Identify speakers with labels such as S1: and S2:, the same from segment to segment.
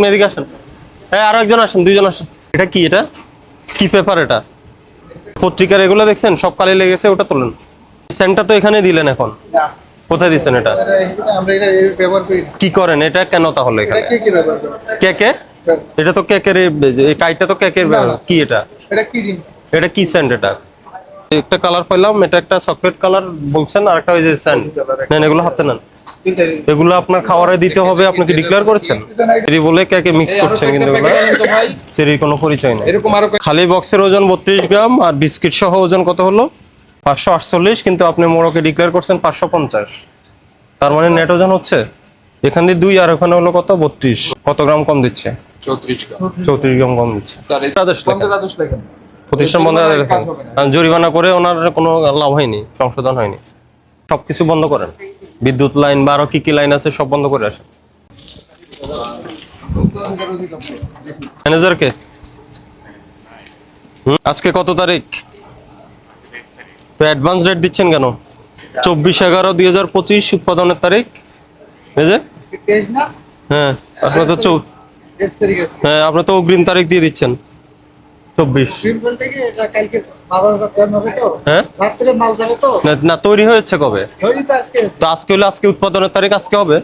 S1: আপনি এদিকে আসেন। হ্যাঁ আরও একজন আসেন দুইজন আসেন। এটা কি এটা? কি পেপার এটা? পত্রিকার এগুলো দেখছেন? সব কালি লেগেছে ওটা তোলেন। সেন্টটা তো এখানে দিলেন এখন।
S2: না।
S1: কোথায় দিচ্ছেন এটা? কি করেন? এটা কেন তাহলে এখানে?
S2: কে কি?
S1: এটা তো কেকের এই কাইটটা তো কেকের। কি এটা?
S2: এটা কি দিন
S1: এটা কি স্যান্ড এটা? একটা কালার পাইলাম এটা একটা চকলেট কালার বলছেন আর একটা ওই যে স্যান্ড নেন এগুলো হাতে নেন। এগুলো আপনার খাবারে দিতে হবে আপনাকে ডিক্লেয়ার করেছেন? চেরি বলে কেকে মিক্স করছেন কিন্তু এগুলো? চেরির কোনো পরিচয় নেই।
S3: এরকম আরও
S1: খালি বক্সের ওজন বত্রিশ গ্রাম আর বিস্কিট সহ ওজন কত হলো? পাঁচশো আটচল্লিশ কিন্তু আপনি মোড়কে ডিক্লেয়ার করছেন পাঁচশো পঞ্চাশ। তার মানে নেট ওজন হচ্ছে? এখান দিয়ে দুই আর ওখানে হলো কত? বত্রিশ। কত গ্রাম কম দিচ্ছে?
S3: চৌত্রিশ গ্রাম।
S1: কম দিচ্ছে। প্রতিষ্ঠান বন্ধ জরিমানা করে ওনার কোনো লাভ হয়নি সংশোধন হয়নি। সবকিছু বন্ধ করেন। বিদ্যুৎ লাইন বা আরও কি কি লাইন আছে সব বন্ধ করে আসে। ম্যানেজারকে আজকে কত তারিখ? তো অ্যাডভান্স রেট দিচ্ছেন কেন? চব্বিশ এগারো দুই হাজার পঁচিশ উৎপাদনের তারিখ। হ্যাঁ আপনার তো হ্যাঁ আপনার তো অগ্রিম তারিখ দিয়ে দিচ্ছেন। চব্বিশ। হ্যাঁ? না তৈরি হয়েছে কবে?
S2: তো আজকে
S1: হলে আজকে উৎপাদনের তারিখ আজকে হবে?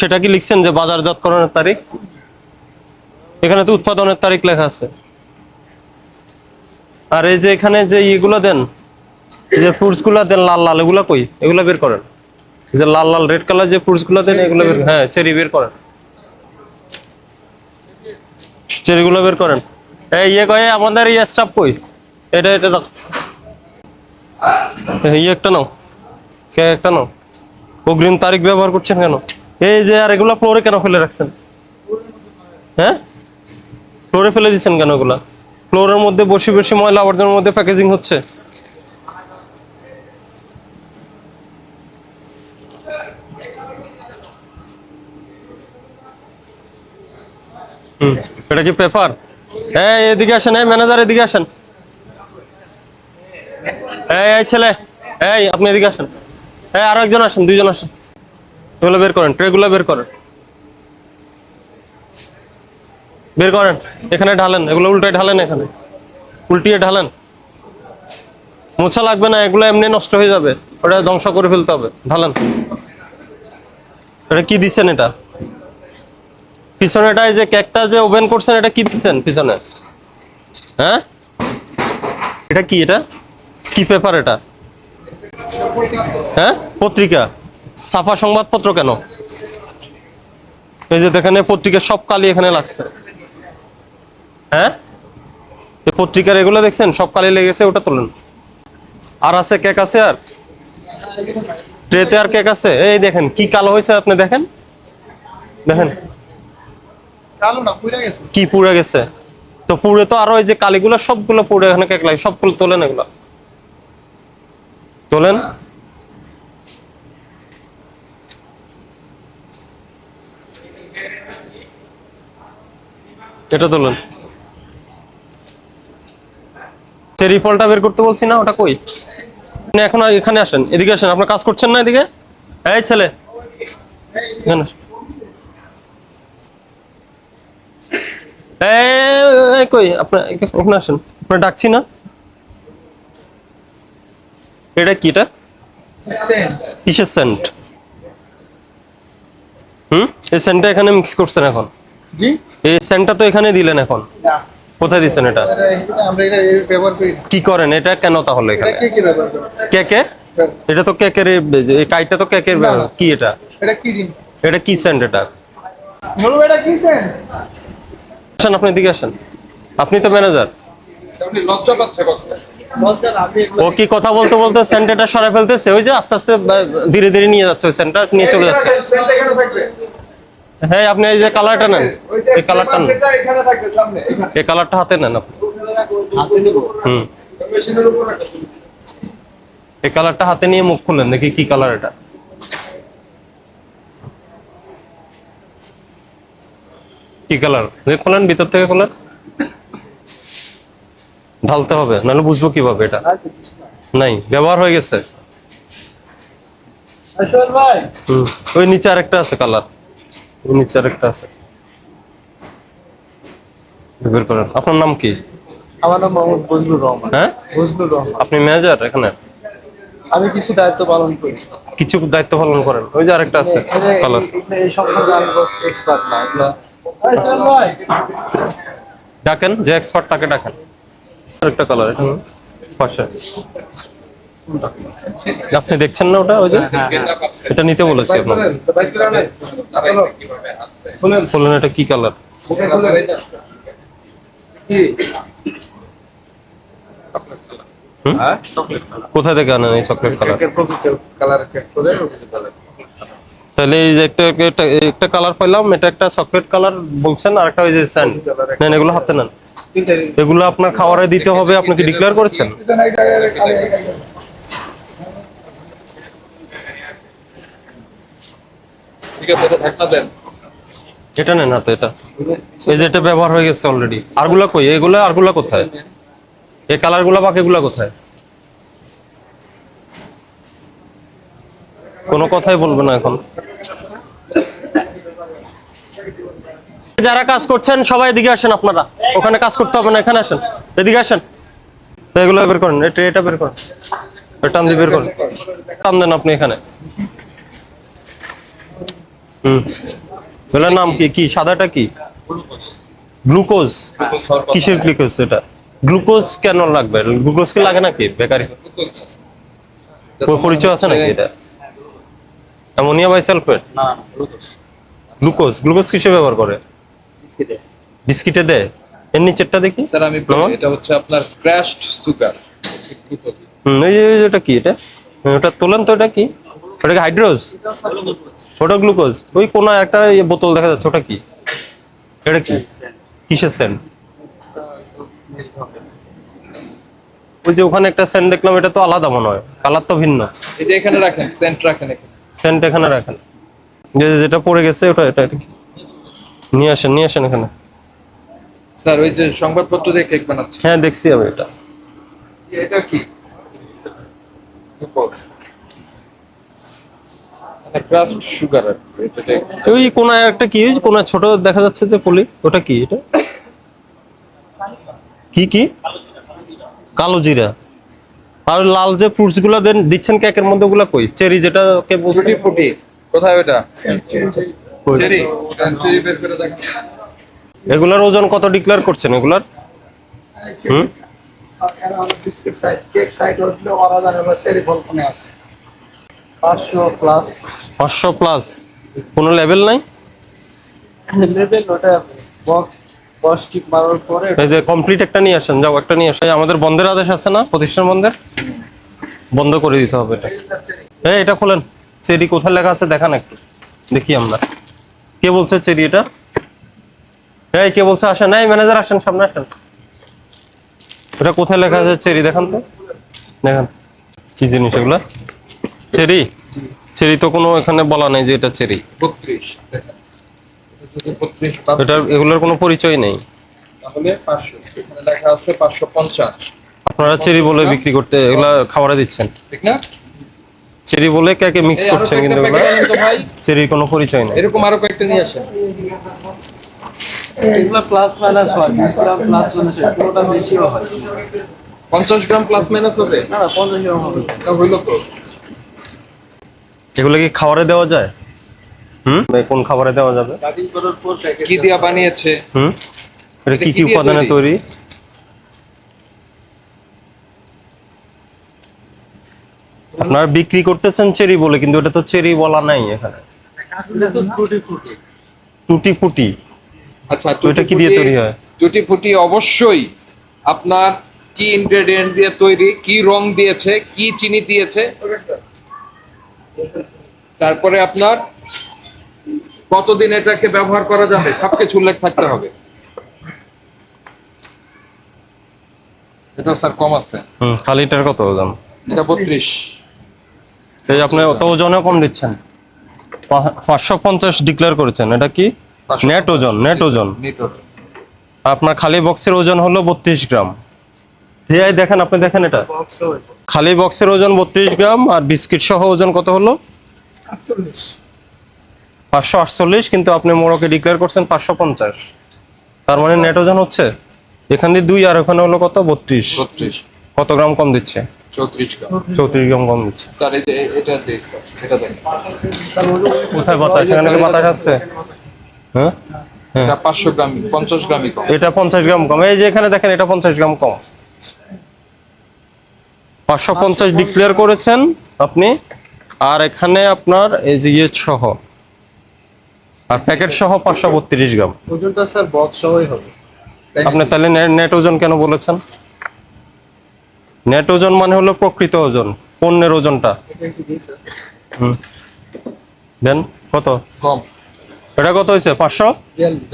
S1: সেটা কি লিখছেন যে বাজারজাতকরণের তারিখ? এখানে তো উৎপাদনের তারিখ লেখা আছে। আর এই যে এখানে যে ইগুলো দেন এই যে ফ্রুটসগুলা দেন লাল লাল এগুলা কই? এগুলা বের করেন। যে লাল লাল রেড কালার যে ফ্রুটসগুলা দেন এগুলো বের হ্যাঁ চেরি বের করেন। চেরি গুলো বের করেন। এই ইয়ে কয়ে, আমাদের ইয়ে স্টাফ কই? এটা এটা এই ইয়ে একটা নাও। কে একটা নাও। অগ্রিম তারিখ ব্যবহার করছেন কেন? এই যে আর এগুলা ফ্লোরে কেন ফেলে রাখছেন? হ্যাঁ? ফ্লোরে ফেলে দিচ্ছেন কেন এগুলা? ফ্লোরের মধ্যে বসে বসে ময়লা আবর্জনার মধ্যে প্যাকেজিং হচ্ছে। হুম। এটা কি পেপার হ্যাঁ এদিকে আসেন, এই ম্যানেজার এদিকে আসেন। এই এই ছেলে, এই, আপনি এদিকে আসেন। এই, আরও একজন আসেন, দুইজন আসেন। এগুলো বের করেন, ট্রেগুলো বের করেন। বের করেন, এখানে ঢালেন, এগুলো উল্টে ঢালেন এখানে। উল্টিয়ে ঢালেন। মোছা লাগবে না, এগুলো এমনি নষ্ট হয়ে যাবে। ওটা ধ্বংস করে ফেলতে হবে। ঢালেন। এটা কি দিচ্ছেন এটা? পিছনে এটা এই যে কেকটা যে ওভেন করছেন, এটা কি দিচ্ছেন পিছনে? হ্যাঁ? এটা কি এটা? কি পেপার এটা? হ্যাঁ? পত্রিকা। সাফা সংবাদপত্র কেন? এই যে এখানে পত্রিকার সব কালি এখানে লাগছে। হ্যাঁ? এই পত্রিকার এগুলো দেখছেন? সব কালি লেগেছে, ওটা তোলেন। আর আছে কেক আছে আর? ট্রেতে আর কেক আছে? এই দেখেন, কি কালো হয়েছে আপনি দেখেন? দেখেন।
S2: কালো না পুরা গেছে।
S1: কি পুড়ে গেছে? তো পুড়ে তো আরও এই যে কালিগুলো সবগুলো পুড়ে এখানে কেক লাগে, সবগুলো তোলেন এগুলো। তোলেন। এটা তোলেন। চেরি ফলটা বের করতে বলছি না, ওটা কই? এখন এখানে আসেন, এদিকে আসেন, আপনার কাজ করছেন না এদিকে? এই ছেলে। এখানে আসেন। এই, এই, কই? আপনার আসেন। আপনার ডাকছি না? এটা কি এটা? কিসের সেন্ট হুম? এই সেন্টটা এখানে মিক্স করছেন এখন।
S2: জি।
S1: এই সেন্টটা তো এখানে দিলেন এখন। কোথায় দিচ্ছেন এটা?
S2: এটা এটা আমরা এটা ব্যবহার করি
S1: কি করেন? এটা কেন তাহলে এখানে?
S2: কে কি ব্যবহার করে।
S1: কেকে এটা তো কেকের এই- কাইটটা তো কেকের। কি এটা?
S2: এটা কি
S1: এটা কি সেন্ট এটা?
S2: বলব এটা কি সেন
S1: আসেন, আপনি এদিকে আসেন। আপনি তো ম্যানেজার ও কি কথা বলতে বলতে সেন্টারটা সরাই ফেলতেছে? ওই যে আস্তে আস্তে ধীরে ধীরে নিয়ে যাচ্ছে সেন্টার নিয়ে চলে যাচ্ছে। হ্যাঁ আপনি এই যে কালারটা নেন। এই কালারটা নেন। এই কালারটা হাতে নেন আপনি। হুম। এই কালারটা হাতে নিয়ে মুখ খুলেন, দেখি কি কালার এটা। কি কালার খোলেন ভিতর থেকে খোলেন? ঢালতে হবে নাহলে বুঝব কীভাবে এটা। নাই ব্যবহার হয়ে গেছে। ওই নিচে আরেকটা আছে কালার ওই নিচে আরেকটা আছে। বের করেন। আপনার নাম কি?
S2: আমার নাম মোহাম্মদ বজলুর রহমান।
S1: হ্যাঁ?
S2: বজলুর রহমান।
S1: আপনি ম্যানেজার এখানে?
S2: আমি কিছু দায়িত্ব পালন করি।
S1: কিছু দায়িত্ব পালন করেন। ওই যে আরেকটা আছে কালার
S2: এই সম্পর্কে আমি এক্সপার্ট না এগুলা
S1: ডাকেন, যে এক্সপার্ট তাকে ডাকেন। আরেকটা কালার পাশে। আপনি দেখছেন না ওটা ওই যে? এটা নিতে বলেছি বললেন এটা কি কালার কোথায় থেকে আনেন এই চকলেট কালার তাহলে এই যে একটা একটা একটা কালার পাইলাম এটা একটা চকলেট কালার বলছেন আর একটা ওই যে স্যান্ড নেন এগুলো হাতে নেন। এগুলো আপনার খাবারে দিতে হবে আপনি কি ডিক্লেয়ার করেছেন?
S3: এটা
S1: নেন হাতে এটা। এই যে এটা ব্যবহার হয়ে গেছে অলরেডি আরগুলা কই? এগুলা আরগুলা কোথায়? এই কালারগুলা বাকিগুলা কোথায়? কোনো কথাই বলবে না এখন। যারা কাজ করছেন, সবাই এদিকে আসেন আপনারা। ওখানে কাজ করতে হবে না, এখানে আসেন। এদিকে আসেন। এগুলো বের করেন, এটা বের করেন। টান দিয়ে বের করেন। টান দেন আপনি এখানে। হুম। এগুলোর নাম কি কি? সাদাটা কি? গ্লুকোজ। কিসের গ্লুকোজ এটা? গ্লুকোজ কেন লাগবে? গ্লুকোজ কি লাগে নাকি? বেকারি। পরিচয় আছে নাকি এটা? অ্যামোনিয়া বাইসালফেট
S2: না
S1: গ্লুকোজ। গ্লুকোজ কিসে ব্যবহার করে? বিস্কিটে। দেয় এর নিচেরটা দেখি।
S3: স্যার আমি এটা হচ্ছে আপনার ক্র্যাশড সুগার
S1: হুম এই এটা কি এটা? ওটা তোলেন তো এটা কি? ওটা কি হাইড্রোজ? ওটা গ্লুকোজ। ওই কোন একটা বোতল দেখা যাচ্ছে ওটা কি? এটা কি? কিসের সেন্ট ওই যে ওখানে একটা সেন্ট দেখলাম এটা তো আলাদা মনে হয়। কালার তো ভিন্ন।
S3: এই যে এখানে রাখেন সেন্ট রাখেন এখানে।
S1: সেন্ট এখানে রাখেন। যে যেটা পড়ে গেছে ওটা এটা এটা কি। নিয়ে আসেন নিয়ে আসেন এখানে।
S3: স্যার ওই যে সংবাদপত্র দিয়ে কেক বানাচ্ছে।
S1: হ্যাঁ দেখছি আমি এটা।
S3: এটা কি? সুগার
S1: ওই কোন একটা কি ওই কোন ছোট দেখা যাচ্ছে যে পলি ওটা কি এটা? কি কি? কালো জিরা। আর লাল যে ফ্রুটসগুলা দেন দিচ্ছেন কেকের মধ্যে ওগুলা কই? চেরি যেটা কে বলছে?
S3: টুটি ফুটি কোথায় ওটা চেরি। চেরি বের করে দেখেন
S1: এগুলার ওজন কত ডিক্লেয়ার করছেন এগুলার? হুম?
S4: বিস্কিট সাইড কেক সাইড ওরা জানে বা সেরি ফল কোনে আছে
S2: পাঁচশো প্লাস
S1: পাঁচশো প্লাস কোনো লেভেল নাই?
S2: লেভেল ওটা বক্স বক্স টিপ মারার পরে
S1: এই যে কমপ্লিট একটা নিয়ে আসেন যাও একটা নিয়ে আসেন। আমাদের বন্ধের আদেশ আছে না? প্রতিষ্ঠান বন্ধের? বন্ধ করে দিতে হবে এটা। এই এটা খোলেন। চেরি কোথায় লেখা আছে দেখান একটু। দেখি আমরা। কে বলছে চেরি এটা? এই কে বলছে আসেন? এই ম্যানেজার আসেন সামনে আসেন। এটা কোথায় লেখা আছে চেরি? দেখান তো। দেখান। কি জিনিস এগুলা? চেরি? চেরি তো কোনো এখানে বলা নাই যে এটা চেরি।
S3: বত্রিশ। এটা
S1: এগুলোর কোনো পরিচয় নেই।
S3: তাহলে পাঁচশো। এখানে লেখা আছে পাঁচশো পঞ্চাশ।
S1: আপনারা চেরি বলে বিক্রি করতে এগুলা খাবারে দিচ্ছেন।
S3: ঠিক না?
S1: চেরি বলে কেকে মিক্স করছেন কিন্তু এগুলা? চেরির কোনো পরিচয় নেই।
S3: এরকম আরও কয়েকটা নিয়ে আসেন।
S2: এগুলো প্লাস মাইনাস হয় গ্রাম প্লাস মাইনাস হয় কোনোটা বেশিও হয়।
S3: পঞ্চাশ গ্রাম প্লাস মাইনাস হবে
S2: না না পঞ্চাশ গ্রাম হবে।
S3: তা হইল তো।
S1: এগুলো কি খাবারে দেওয়া যায়? কোন খাবারে দেওয়া যাবে?
S3: কি দিয়া বানিয়েছে?
S1: হুম? এটা কি
S3: কি
S1: উপাদানে
S3: তৈরি?
S1: আপনারা বিক্রি করতেছেন চেরি বলে কিন্তু এটা তো চেরি বলা নাই এখানে।
S2: এটা তো ফুটি ফুটি।
S1: টুটি ফুটি।
S3: আচ্ছা
S1: তো এটা কি দিয়ে তৈরি হয়?
S3: টুটি ফুটি অবশ্যই আপনার কি ইনগ্রেডিয়েন্ট দিয়ে তৈরি কি রং দিয়েছে কি চিনি দিয়েছে? তারপরে আপনার কতদিন এটাকে ব্যবহার করা যাবে? সবকিছু উল্লেখ থাকতে হবে। এটা স্যার কম আছে।
S1: হুম খালিটার কত দাম?
S3: এটা বত্রিশ।
S1: এই আপনি অত ওজনে কম দিচ্ছেন। পাঁচশো পঞ্চাশ ডিক্লেয়ার করেছেন। এটা কি? নেট ওজন নেট ওজন।
S3: নেট
S1: আপনার খালি বক্সের ওজন হলো বত্রিশ গ্রাম। রিয়াই দেখেন আপনি দেখেন এটা। খালি বক্সের ওজন বত্রিশ গ্রাম আর বিস্কিট সহ ওজন কত হলো?
S4: আটচল্লিশ
S1: পাঁচশো আটচল্লিশ কিন্তু আপনি মোড়কে ডিক্লেয়ার করছেন পাঁচশো পঞ্চাশ। তার মানে নেট ওজন হচ্ছে এখান দিয়ে দুই আর ওখানে হলো কত? বত্রিশ। কত গ্রাম কম দিচ্ছে?
S3: চৌত্রিশ গ্রাম।
S1: গ্রাম কম দিচ্ছে। কোথায় বাতাস এখানে কি বাতাস আছে হ্যাঁ? হ্যাঁ।
S3: এটা পাঁচশো গ্রাম পঞ্চাশ গ্রামই কম।
S1: এটা পঞ্চাশ গ্রাম কম। এই যে এখানে দেখেন এটা পঞ্চাশ গ্রাম কম। পাঁচশো পঞ্চাশ ডিক্লেয়ার করেছেন আপনি আর এখানে আপনার এই যে ইয়ে সহ আর প্যাকেট সহ পাঁচশো বত্রিশ গ্রাম।
S2: ওজনটা স্যার বক্স সহই হবে।
S1: আপনি তাহলে নেট ওজন কেন বলেছেন? নেট ওজন মানে হলো প্রকৃত ওজন পণ্যের ওজনটা।
S2: দিন
S1: কত?
S3: কম।
S1: এটা কত হয়েছে? পাঁচশো?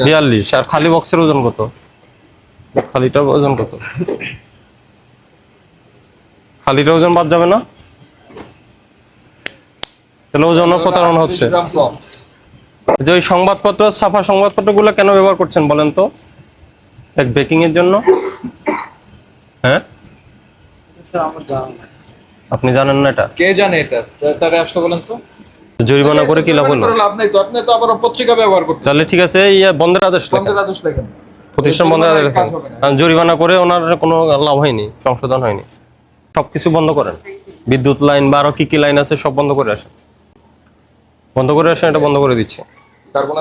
S2: বিয়াল্লিশ
S1: আর খালি বক্সের ওজন কত? খালিটার ওজন কত? খালিটার ওজন বাদ যাবে না? তাহলে ওজনও প্রতারণা হচ্ছে।
S3: 38 গ্রাম কম।
S1: যে ওই সংবাদপত্র ছাপা সংবাদপত্রগুলো কেন ব্যবহার করছেন বলেন তো? এক বেকিং এর জন্য? হ্যাঁ? আপনি জানেন না এটা?
S3: কে জানে এটা? তারে আসতে বলেন তো।
S1: জরিমানা করে কি লাভ হলো?
S3: লাভ নেই তো। আপনি তো আবার পত্রিকা ব্যবহার করতে
S1: তাহলে ঠিক আছে এই বন্ধের আদেশ লেখেন।
S3: বন্ধের আদেশ লেখেন।
S1: প্রতিষ্ঠান বন্ধ জরিমানা করে ওনার কোনো লাভ হয়নি সংশোধন হয়নি। সবকিছু বন্ধ করেন। বিদ্যুৎ লাইন বা আরও কি কি লাইন আছে সব বন্ধ করে আসেন। বন্ধ করে আসেন এটা বন্ধ করে দিচ্ছে।
S3: কার্বন